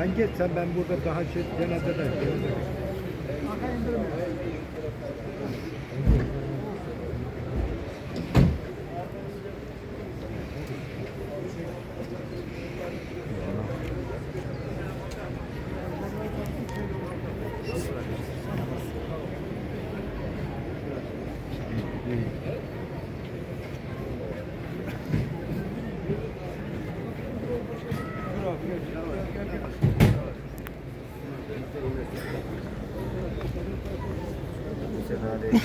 Sen geç sen ben burada daha şey cenazede. Şimdiden Selam aleyküm.